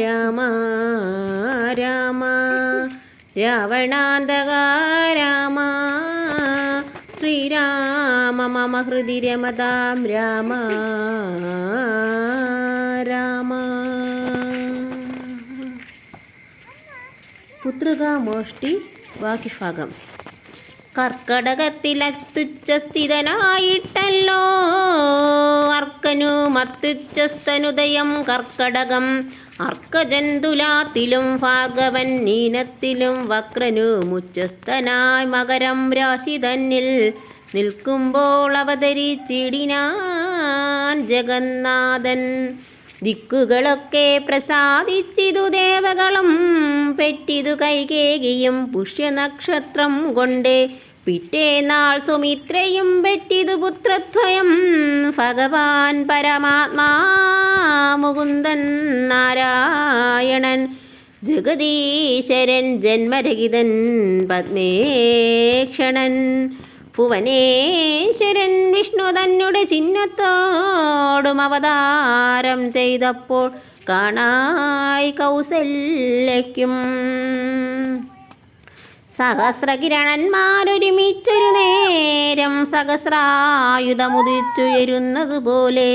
രാമ രാമ. രാവണാന്തക രാമ. ശ്രീരാമ മമ ഹൃദി രമതാം രാമ. രാമ. പുത്രകാമോഷ്ടി ബാക്കിഭാഗം കർക്കടകത്തിലത്തുച്ഛസ്ഥിതനായിട്ടല്ലോ അർക്കനു മത്തുച്ഛസ്തനുദയം കർക്കടകം. അർക്കജന്തുലാത്തിലും ഭാഗവൻ നീനത്തിലും വക്രനു മുച്ചസ്ഥനായി മകരം രാശി തന്നിൽ നിൽക്കുമ്പോൾ അവതരിച്ചിടിനാൻ ജഗന്നാഥൻ. ദിക്കുകളൊക്കെ പ്രസാദിച്ചിതു ദേവകളും പെറ്റിതു കൈകേകിയും പുഷ്യനക്ഷത്രം കൊണ്ടേ പിറ്റേനാൾ സുമിത്രയും പറ്റിതു പുത്രദ്വയം. ഭഗവാൻ പരമാത്മാ മുകുന്ദൻ നാരായണൻ. ജഗദീശ്വരൻ ജന്മരഹിതൻ പത്മേക്ഷണൻ. ഭുവനേശ്വരൻ വിഷ്ണു തന്നെ ചിഹ്നത്തോടും അവതാരം ചെയ്തപ്പോൾ കാണായി കൗസല്യയ്ക്കും. സഹസ്രകിരണന്മാരൊരുമിച്ചൊരു നേരം സഹസ്രായുധമുദിച്ചുയരുന്നത് പോലെ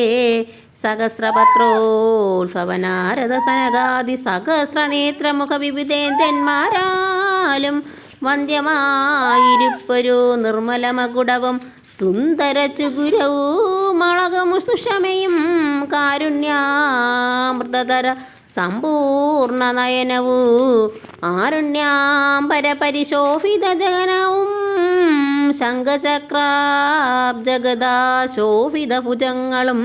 സഹസ്രപത്രോത്ഭവനാരദ സനകാദി സഹസ്രനേത്രമുഖ വിവിധേന്ദ്രന്മാരാലും വന്ധ്യമായിരുപ്പൊരു നിർമ്മലമകുടവും സുന്ദര ചുഗുരവും മുളകും സുഷമയും കാരുണ്യാമൃതതര സമ്പൂർണ നയനവൂ ആരുണ്യാംബര പരിശോഭിത ജഗനവും ശംഖചക്രാബ്ജഗദാ ശോഭിത ഭുജങ്ങളും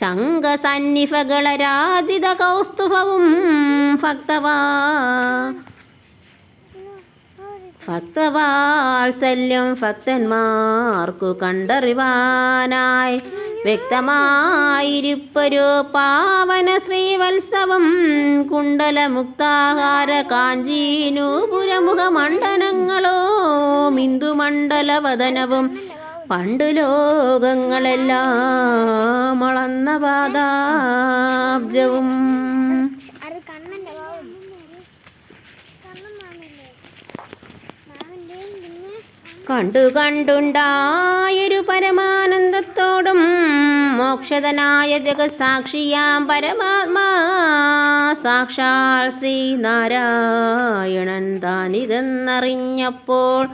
ശംഖസന്നിഭകളരാജിത കൗസ്തുഭവും ഭക്തവാ. ഭക്തവാത്സല്യം ഭക്തന്മാർക്കു കണ്ടറിവാനായി. വ്യക്തമായിരിപ്പൊരു പാവന ശ്രീവത്സവം കുണ്ടലമുക്താഹാര കാഞ്ചീനൂപുരമുഖ മണ്ഡലങ്ങളോ മിന്ദുമണ്ഡലവദനവും പണ്ടു ലോകങ്ങളെല്ലാം അളന്ന പാദാബ്ജവും. കണ്ടു കണ്ടുണ്ടായൊരു പരമാനന്ദത്തോടും മോക്ഷതനായ ജഗസാക്ഷിയാം പരമാത്മാ. സാക്ഷാൽ ശ്രീനാരായണൻ താനിതെന്നറിഞ്ഞപ്പോൾ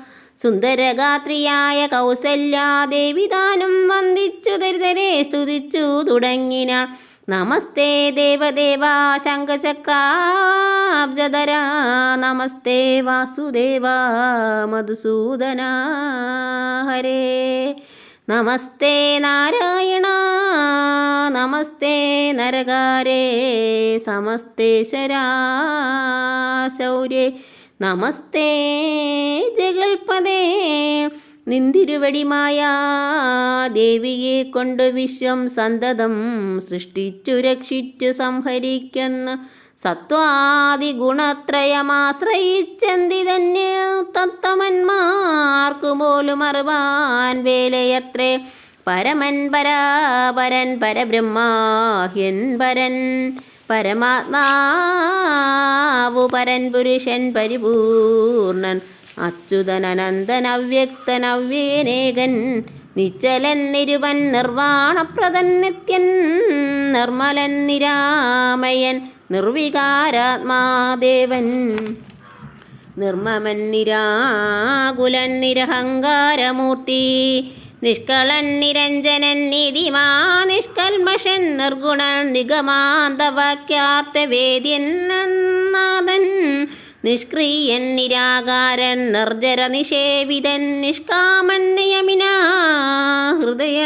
സുന്ദരഗാത്രിയായ കൗസല്യാദേവി താനും വന്ദിച്ചു ദരിതരെ സ്തുതിച്ചു തുടങ്ങിന നമസ്തേ ദേവദേവ ശംഖചക്രാബ്ജധര നമസ്തേ വാസുദേവ മധുസൂദന. ഹരേ. നമസ്തേ നാരായണ. നമസ്തേ നരകാരേ. സമസ്തേശ്വരാ ശൗര്യേ നമസ്തേ ജഗൽപദേ നിന്തിരുവടിമായ ദേവിയെ കൊണ്ട് വിശ്വം സന്തതം സൃഷ്ടിച്ചു രക്ഷിച്ചു സംഹരിക്കുന്ന. സത്വാദി ഗുണത്രയമാശ്രയിച്ചെന്തി തന്നെ തത്വമന്മാർക്കു പോലും അറിവാൻ വേലയത്രേ. പരമൻ പരാപരൻ പരബ്രഹ്മാഹ്യൻ പരൻ പരമാത്മാവു പരൻ പുരുഷൻ പരിപൂർണൻ അവ്യേനേകൻ നിശ്ചലൻ നിരുവൻ നിർവാണപ്രദൻ നിത്യൻ നിർമ്മലൻ നിരാമയൻ നിർവികാരാത്മാദേവൻ. നിർമ്മമൻ നിരാകുലൻ നിരഹങ്കാരമൂർത്തി നിഷ്കളൻ നിരഞ്ജനൻ നിധിമാ നിഷ്കൽമഷൻ നിർഗുണൻ നിഗമാന്തവാക്യാർത്ഥ വേദ്യൻ നാഥൻ. നിഷ്ക്രിയൻ നിരാകാരൻ നിർജര നിഷേവിതൻ നിഷ്കാമൻ നിയമിന ഹൃദയ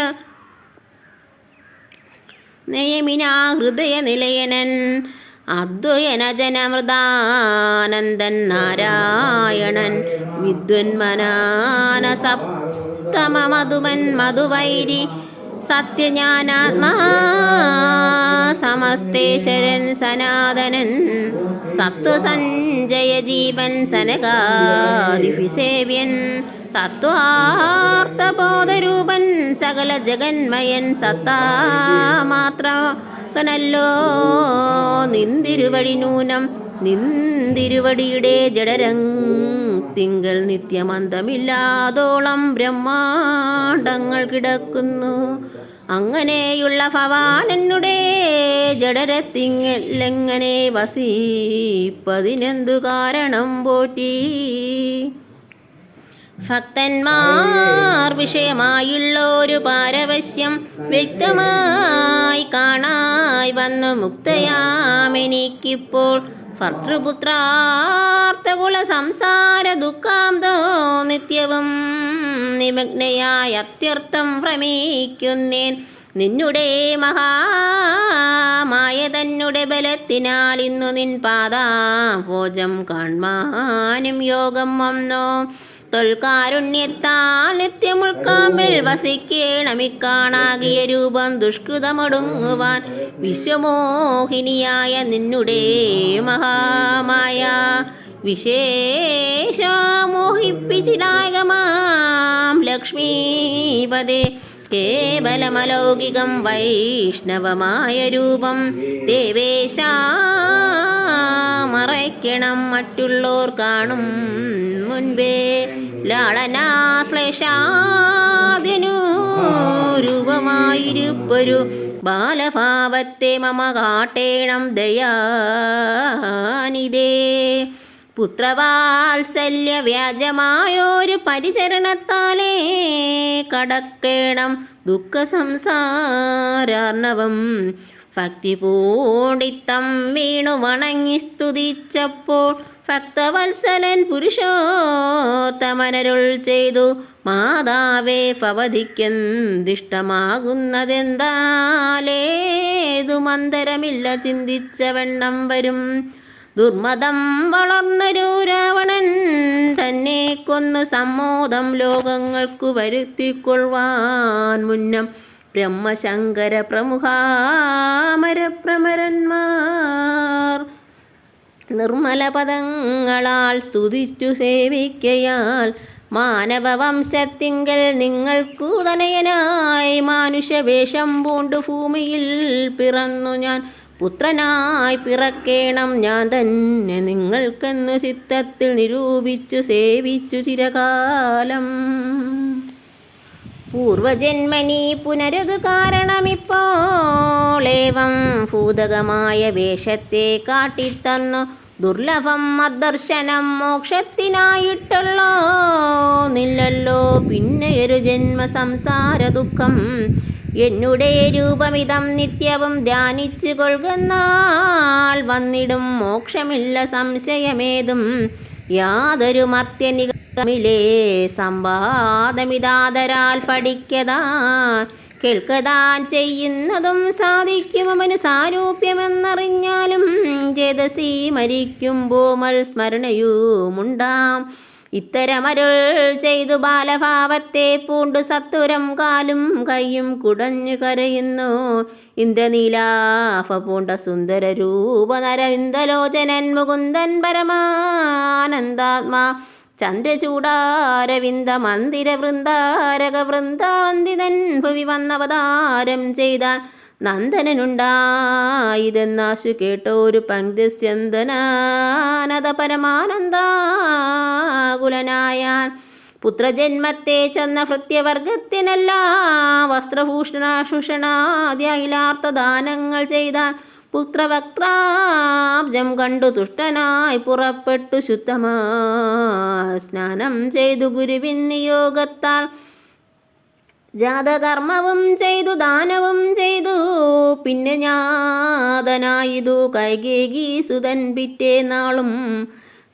നയമിനാ ഹൃദയ നിലയനൻ അദ്വയന ജനമൃതാനന്ദൻ നാരായണൻ വിദ്വന്മനാന സപ്തമ മധുവൻ മധുവൈരി സത്യജ്ഞാനാത്മാ സമസ്തേശ്വരൻ സനാതനൻ സത്വസഞ്ജയ ജീവൻ സനകാദിഫിസേവ്യൻ തത്വാർത്ഥബോധരൂപൻ സകല ജഗന്മയൻ സത്താമാത്രകനല്ലോ. നിന്തിരുവഴി നൂനം നിന്തിരുവടിയുടെ ജഡരങ് തിങ്കൾ നിത്യമന്തമില്ലാതോളം ബ്രഹ്മാണ്ടങ്ങൾ കിടക്കുന്നു. അങ്ങനെയുള്ള ഭവാനനുടെ ജഡരത്തിങ്ങലെങ്ങനെ വസിപ്പതിനെന്തു കാരണം പോറ്റി? ഭക്തന്മാർ വിഷയമായുള്ള ഒരു പാരവശ്യം വ്യക്തമായി കാണായി വന്നു. മുക്തയാമെനിക്കിപ്പോൾ ഭർത്തൃപുത്രാർത്ഥകുല സംസാര ദുഃഖാന്തോ നിത്യവും നിമഗ്നയായ അത്യർത്ഥം ഭ്രമിക്കുന്നേൻ. നിന്നുടെ മഹാമായ തന്നുടെ ബലത്തിനാൽ ഇന്നു നിൻ പാദാഭോജം കാൺമാനും യോഗം വന്നോ. തൊൽക്കാരുണ്യത്താൽ നിത്യമുൾക്കാമ്പിൽ വസിക്കേണമിക്കാണാകിയ രൂപം ദുഷ്കൃതമൊടുങ്ങുവാൻ വിശ്വമോഹിനിയായ നിന്നുടെ മഹാമായ വിശേഷമോഹിപ്പിച്ചിടായകമാം ലക്ഷ്മീപദേ. കേവലമലൗകികം വൈഷ്ണവമായ രൂപം ദേവേശ മറയ്ക്കണം മറ്റുള്ളോർ കാണും മുൻപേ. ലാളനാശ്ലേഷാദിനു രൂപമായിരുപ്പൊരു ബാലഭാവത്തെ മമ കാട്ടേണം ദയാനിതേ. പുത്രവാത്സല്യ വ്യാജമായൊരു പരിചരണത്താലേ കടക്കേണം ദുഃഖ സംസാരാർണവം ഭക്തി പൂണ്ടിത്തം വീണു വണങ്ങി സ്തുതിച്ചപ്പോൾ ഭക്തവത്സലൻ പുരുഷോത്തമനരുൾ ചെയ്തു മാതാവേ ഭവതിക്കെന്തിഷ്ടമാകുന്നതെന്താലേതു മന്ദരമില്ല ചിന്തിച്ച വണ്ണം വരും. ദുർമതം വളർന്നൊരു രാവണൻ തന്നെ കൊന്ന് സമ്മോദം ലോകങ്ങൾക്കു വരുത്തിക്കൊള്ളുവാൻ മുന്നം ബ്രഹ്മശങ്കര പ്രമുഖാമരപ്രമരന്മാർ നിർമ്മല പദങ്ങളാൽ സ്തുതിച്ചു സേവിക്കയാൽ മാനവവംശത്തിങ്കൽ നിങ്ങൾക്കു തനയനായി. മാനുഷവേഷം പൂണ്ടു ഭൂമിയിൽ പിറന്നു ഞാൻ പുത്രനായി പിറക്കേണം ഞാൻ തന്നെ നിങ്ങൾക്കെന്ന് ചിത്തത്തിൽ നിരൂപിച്ചു സേവിച്ചു ചിരകാലം. പൂർവജന്മനി പുനരക് കാരണമിപ്പോളേവം ഭൂതകമായ വേഷത്തെ കാട്ടിത്തന്നു. ദുർലഭം അദർശനം മോക്ഷത്തിനായിട്ടുള്ളോ? നില്ലല്ലോ പിന്നെ ഒരു ജന്മ സംസാര ദുഃഖം എന്നുടെ രൂപമിതം നിത്യവും ധ്യാനിച്ചു കൊള്ളുന്നാൾ വന്നിടും മോക്ഷമില്ല സംശയമേതും. യാതൊരു മത്യനികമിലേ സംവാദമിതാതരാൽ പഠിക്കതാ. കേൾക്കതാൻ ചെയ്യുന്നതും സാധിക്കും അവന് സാരൂപ്യമെന്നറിഞ്ഞാലും ജതസി മരിക്കുമ്പോമൽ സ്മരണയുമുണ്ടാം. ഇത്തരമരുൾ ചെയ്തു ബാലഭാവത്തെ പൂണ്ടു സത്വരം കാലും കൈയും കുടഞ്ഞു കരയുന്നു. ഇന്ദ്രനീലാഫ പൂണ്ട സുന്ദര രൂപ നരവിന്ദലോചനൻ മുകുന്ദൻ പരമാനന്ദാത്മാ. ചന്ദ്രചൂടാരവിന്ദ മന്ദിര വൃന്ദാരക വൃന്ദാവന്ദിതൻ ഭുവി വന്നവതാരം ചെയ്ത നന്ദനനുണ്ടായതെന്നാശു കേട്ടോരു പങ്ക്തിസ്യന്തനാനത പരമാനന്ദാകുലനായാൻ പുത്രജന്മത്തെ ചെന്ന ഭൃത്യവർഗത്തിനല്ല വസ്ത്രഭൂഷണാശുഷണാദ്യ ദാനങ്ങൾ ചെയ്താൻ പുത്രവക്രാബ്ജം കണ്ടു തുഷ്ടനായി പുറപ്പെട്ടു ശുദ്ധമാ സ്നാനം ചെയ്തു ഗുരുവിൻ നിയോഗത്താൽ ജാതകർമ്മവും ചെയ്തു ദാനവും ചെയ്തു. പിന്നെ ഞാതനായിതു കൈകേകി സുതൻ പിറ്റേ നാളും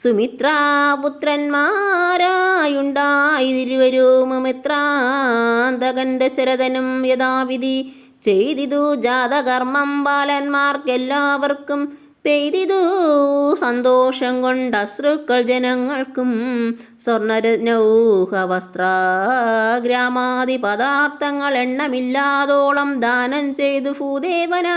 സുമിത്രാപുത്രന്മാരായുണ്ടായി തിരുവരും മിത്രാന്തകൻ ദശരഥനും യഥാവിധി ചെയ്തിതു. ജാതകർമ്മം ബാലന്മാർക്കെല്ലാവർക്കും പെയ്തിതു. സന്തോഷം കൊണ്ട് അശ്രുക്കൾ ജനങ്ങൾക്കും സ്വർണരത്നൗഹ വസ്ത്ര ഗ്രാമാദി പദാർത്ഥങ്ങൾ എണ്ണമില്ലാതോളം ദാനം ചെയ്തു ഭൂദേവന.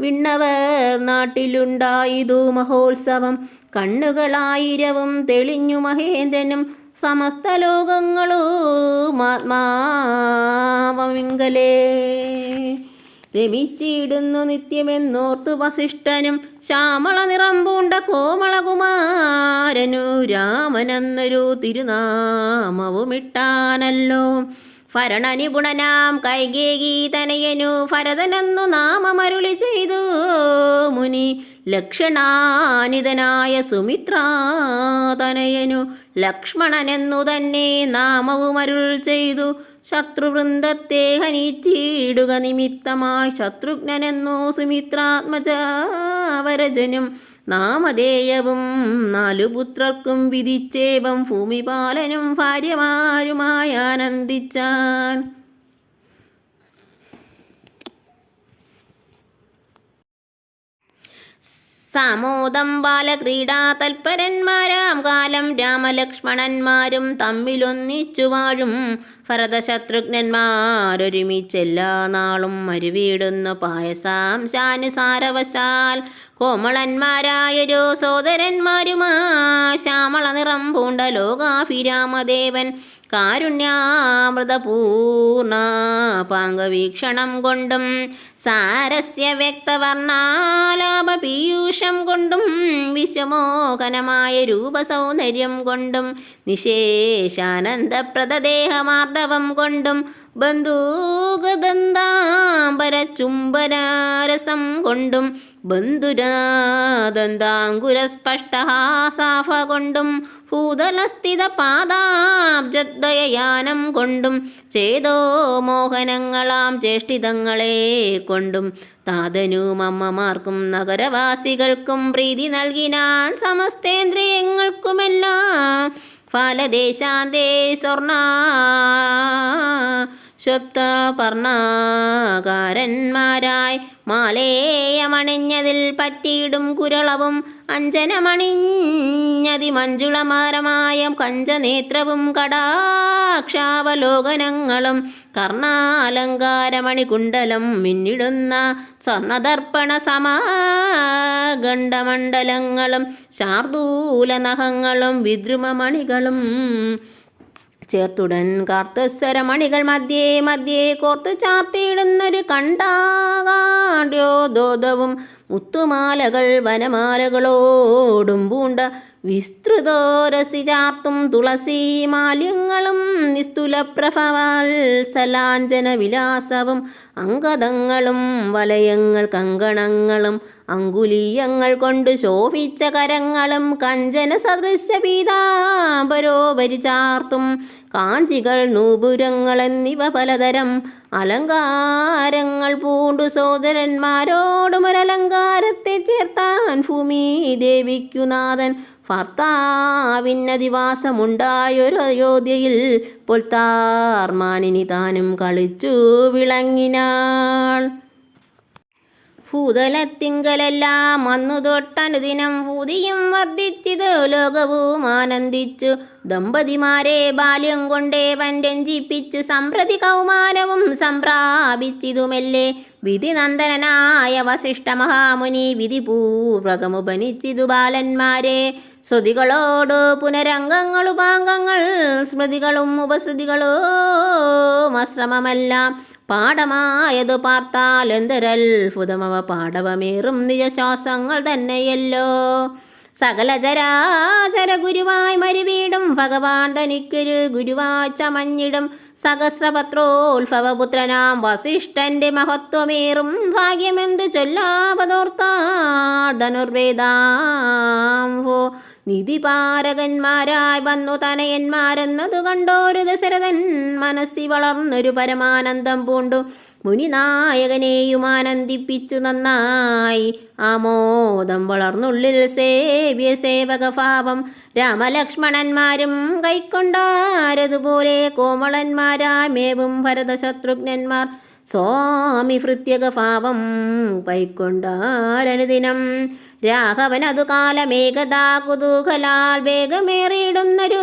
വിണ്ണവർ നാട്ടിലുണ്ടായിതു മഹോത്സവം കണ്ണുകളായിരവും തെളിഞ്ഞു മഹേന്ദ്രനും സമസ്ത ലോകങ്ങളും ആത്മാവമിങ്കലേ. രമിച്ചിടുന്നു നിത്യമെന്നോർത്തു വസിഷ്ഠനും ശ്യാമള നിറം പൂണ്ട കോമളകുമാരനു രാമനെന്നൊരു തിരുനാമവുമിട്ടാനല്ലോ. ഭരണനിപുണനാം കൈകേകി തനയനു ഭരതനെന്നു നാമമരുളി ചെയ്തു. മുനി ലക്ഷണാനിതനായ സുമിത്രാതനയനു ലക്ഷ്മണനെന്നു തന്നെ നാമവുമരുൾ ചെയ്തു. ശത്രുവൃന്ദത്തെ ഹനിച്ചിടുക നിമിത്തമായി. ശത്രുഘ്നനെന്നോ സുമിത്രാത്മജാവരജനും നാമധേയവും നാലു പുത്രർക്കും വിധിച്ചേവം ഭൂമിപാലനും ഭാര്യമാരുമായി ആനന്ദിച്ചാൻ. സാമോദം ബാലക്രീഡാ തൽപരന്മാരാം കാലം രാമലക്ഷ്മണന്മാരും തമ്മിലൊന്നിച്ചു വാഴും ഭരതശത്രുഘ്നന്മാരൊരുമിച്ചെല്ലാ നാളും മരുവീടുന്നു പായസാം ശാനുസാരവശാൽ. കോമളന്മാരായൊരു സോദരന്മാരുമാ ശ്യാമള നിറം പൂണ്ട ലോകാഭിരാമദേവൻ കാരുണ്യാമൃതപൂർണ പാങ്കവീക്ഷണം കൊണ്ടും സാരസ്യ വ്യക്തവർണാലാപ പീയൂഷം കൊണ്ടും വിശ്വമോഹനമായ രൂപസൗന്ദര്യം കൊണ്ടും നിശേഷാനന്ദപ്രദദേഹമാർദ്ദവം കൊണ്ടും ബന്ധൂഗദന്താംബരചുംബനാരസം കൊണ്ടും ബന്ധുരാദന്താങ്കുരസ്പഷ്ടഹാസാഫ കൊണ്ടും ഭൂതലസ്ഥിത പാദാബ്ജദ്വയയാനം കൊണ്ടും ചേതോ മോഹനങ്ങളാം ചേഷ്ടിതങ്ങളെ കൊണ്ടും. താതനും അമ്മമാർക്കും നഗരവാസികൾക്കും പ്രീതി നൽകിനാൻ സമസ്തേന്ദ്രിയങ്ങൾക്കുമെല്ലാം ഫലദേശാന്തേ സ്വർണ പർണാകാരന്മാരായി മാലേയമണിഞ്ഞതിൽ പറ്റിയിടും കുരളവും അഞ്ജനമണിഞ്ഞതി മഞ്ജുളമാരമായം കഞ്ചനേത്രവും കടാക്ഷാവലോകനങ്ങളും കർണാലങ്കാരമണികുണ്ടലം മിന്നിടുന്ന സ്വർണദർപ്പണ സമാഗണ്ഡമണ്ഡലങ്ങളും ശാർദൂലനഖങ്ങളും വിദ്രുമമണികളും ചേർത്തുടൻ കാർത്തസ്വരമണികൾ മധ്യേ മധ്യേ കോർത്ത് ചാർത്തിയിടുന്നൊരു കണ്ടാകാണ്ട്യോദോദവും മുത്തുമാലകൾ വനമാലകളോടും പൂണ്ട വിസ്തൃതോരസി ചാർത്തും തുളസി മാല്യങ്ങളും നിസ്തുലപ്രഭവത്സലാഞ്ജന വിലാസവും അങ്കദങ്ങളും വലയങ്ങൾ കങ്കണങ്ങളും അങ്കുലീയങ്ങൾ കൊണ്ട് ശോഭിച്ച കരങ്ങളും കഞ്ചന സദൃശ പീതാംബരോപരി ചാർത്തും കാഞ്ചികൾ നൂപുരങ്ങൾ എന്നിവ പലതരം അലങ്കാരങ്ങൾ പൂണ്ടു സോദരന്മാരോടും ഒരലങ്കാരത്തെ ചേർത്താൻ ഭൂമി ദേവിക്കു നാഥൻ. ഭർത്താവിന്നതിവാസമുണ്ടായൊരു അയോധ്യയിൽ പൊൽത്താർമാനിനി താനും കളിച്ചു വിളങ്ങിനാൾ. ഭൂതലത്തിങ്കലെല്ലാം അന്നു തൊട്ടനുദിനം ഭൂതിയും വർദ്ധിച്ചത് ലോകവും ആനന്ദിച്ചു. ദമ്പതിമാരെ ബാല്യം കൊണ്ടേ വൻ രഞ്ജിപ്പിച്ച് സമ്പ്രതി കൗമാനവും സംപ്രാപിച്ചിതുമെല്ലേ? വിധിനന്ദനായ വസിഷ്ഠ മഹാമുനി വിധിപൂർവകമുപനിച്ചിതു ബാലന്മാരെ. ശ്രുതികളോട് പുനരംഗങ്ങളുപാംഗങ്ങൾ സ്മൃതികളും ഉപശ്രുതികളും അശ്രമമെല്ലാം പാഠമായതു പാർത്താൽ എന്തൊരത്ഭുതമവ പാടവമേറും നിജശ്വാസങ്ങൾ തന്നെയല്ലോ. സകല ചരാചര ഗുരുവായി മരുവീടും ഭഗവാൻ തനിക്കൊരു ഗുരുവായി ചമഞ്ഞിടും. സഹസ്രപത്രോത്ഭവപുത്രനാം വസിഷ്ഠന്റെ മഹത്വമേറും. ഭാഗ്യമെന്ത് ചൊല്ലാപതോർത്താ ധനുർവേദാം നിധിപാരകന്മാരായി വന്നു തനയന്മാരെന്നതു കണ്ടോരു ദശരഥൻ മനസ്സി വളർന്നൊരു പരമാനന്ദം പൂണ്ടു. മുനിനായകനെയും ആനന്ദിപ്പിച്ചു നന്നായി. ആമോദം വളർന്നുള്ളിൽ സേവ്യ സേവകഭാവം. രാമലക്ഷ്മണന്മാരും കൈക്കൊണ്ടാരതുപോലെ കോമളന്മാരായ മേവും ഭരതശത്രുഘ്നന്മാർ. സ്വാമി ഭൃത്യക പൈക്കൊണ്ടാരനുദിനം കൈക്കൊണ്ടാരനുദിനം രാഘവനതു കാലമേകതാ കുതൂഹലാൽ വേഗമേറിയിടുന്നൊരു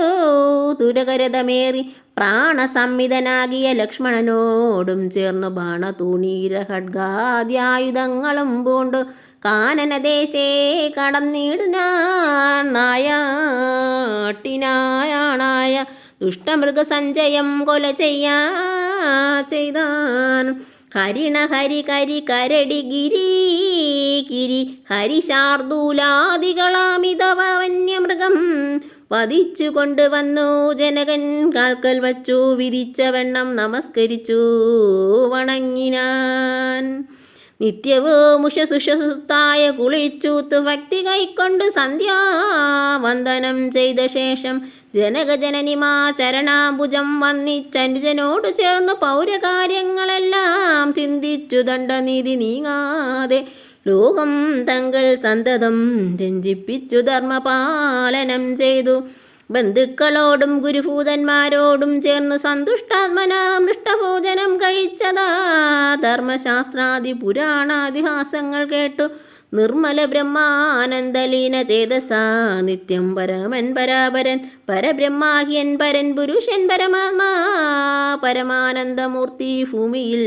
തുരകരതമേറി പ്രാണസംവിധനാകിയ ലക്ഷ്മണനോടും ചേർന്നു ബാണതൂണീര ഖഡ്ഗാദ്യായുധങ്ങളും പൂണ്ടു. കാനനദേശേ കടന്നിടുന്ന നായാട്ടിനായാണായ ദുഷ്ടമൃഗസഞ്ചയം കൊല ചെയ്യാ ചെയ്താൻ. ഹരിണ ഹരി കരി കരടി ഗിരി ഗിരി ഹരിശാർദൂലാദികളാമിതവ വന്യമൃഗം വധിച്ചു കൊണ്ടുവന്നു ജനകൻ കാൽക്കൽ വച്ചു വിധിച്ച വെണ്ണം നമസ്കരിച്ചു വണങ്ങിനാൻ. നിത്യവും ഉഷസുഷസുത്തായ കുളിച്ചൂത്ത് ഭക്തി കൈക്കൊണ്ട് സന്ധ്യാവന്ദനം ചെയ്ത ശേഷം ജനകജനനിമാ ചരണാംബുജം വന്നിച്ചനുജനോട് ചേർന്ന് പൗരകാര്യങ്ങളെല്ലാം ചിന്തിച്ചു ദണ്ഡനീതി നീങ്ങാതെ ലോകം തങ്ങൾ സന്തതം രഞ്ജിപ്പിച്ചു ധർമ്മപാലനം ചെയ്തു. ബന്ധുക്കളോടും ഗുരുഭൂതന്മാരോടും ചേർന്ന് സന്തുഷ്ടാത്മനാമൃഷ്ടഭോജനം കഴിച്ചതാ. ധർമ്മശാസ്ത്രാദി പുരാണാതിഹാസങ്ങൾ കേട്ടു. നിർമ്മല ബ്രഹ്മാനന്ദലീന ചേതസാ നിത്യം പരമൻ പരാപരൻ പരബ്രഹ്മാഹ്യൻ പരൻ പുരുഷൻ പരമാത്മാ പരമാനന്ദമൂർത്തി ഭൂമിയിൽ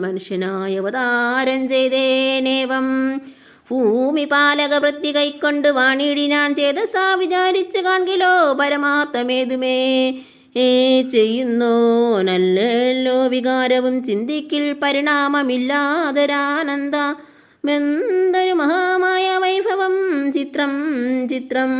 മനുഷ്യനായ അവതാരം ചെയ്തേനേവം. ഭൂമി പാലക വൃത്തി കൈക്കൊണ്ട് വാണിയിടിനാൻ ചേതസാ വിചാരിച്ചു കാൺകിലോ പരമാത്മേതുമേ ഏ ചെയ്യുന്നോ നല്ലല്ലോ വികാരവും ചിന്തിക്കിൽ പരിണാമമില്ലാതൊരാനന്ദ. മെന്തൊരു മഹാമായ വൈഭവം ചിത്രം ചിത്രം.